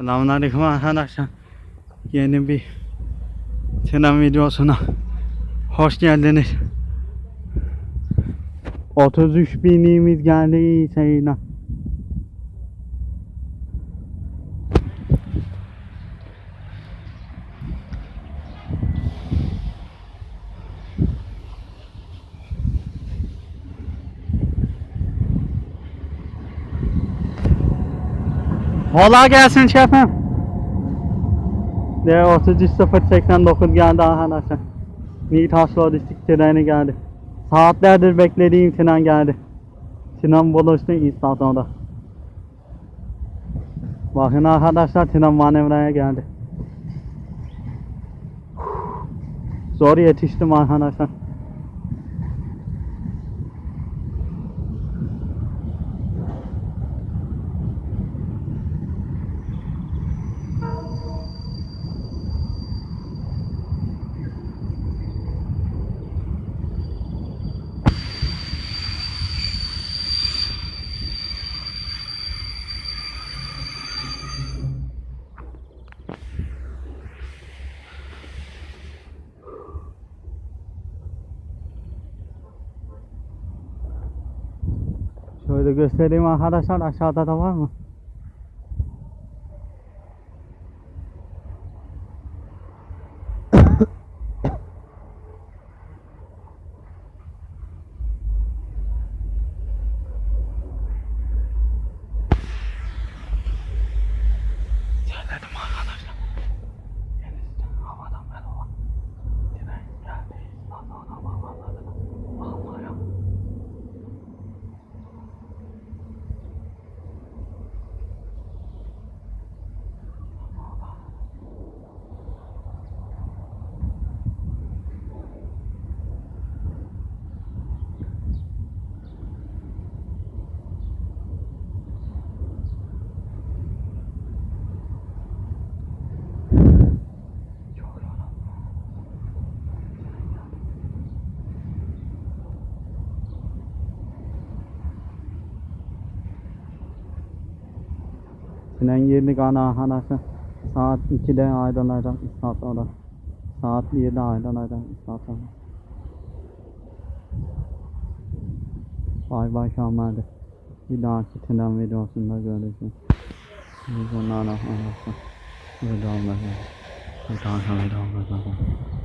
Selamünaleyküm arkadaşlar. Yeni bir selam videosuna hoş geldiniz. 33 binimiz geldi sayına. Kolay gelsin şefim. De 33.089 geldi arkadaşlar. Nitaş Lojistik treni geldi. Saatlerdir beklediğim tren geldi. Tren buluştu istasyonda. Bakın arkadaşlar tren manevraya geldi. Zor yetiştim arkadaşlar. Şöyle göstereyim arkadaşlar aşağıda da var mı? Tren girdik ana anası. Saat 2'de aydınlayacak istasyonda. Saat 1'de aydınlayacak istasyonda. Bay bay Şamer'de. Bir dahaki tren videosunda görüşürüz. Anlaştık. Videomda. Bir dahaki videomda.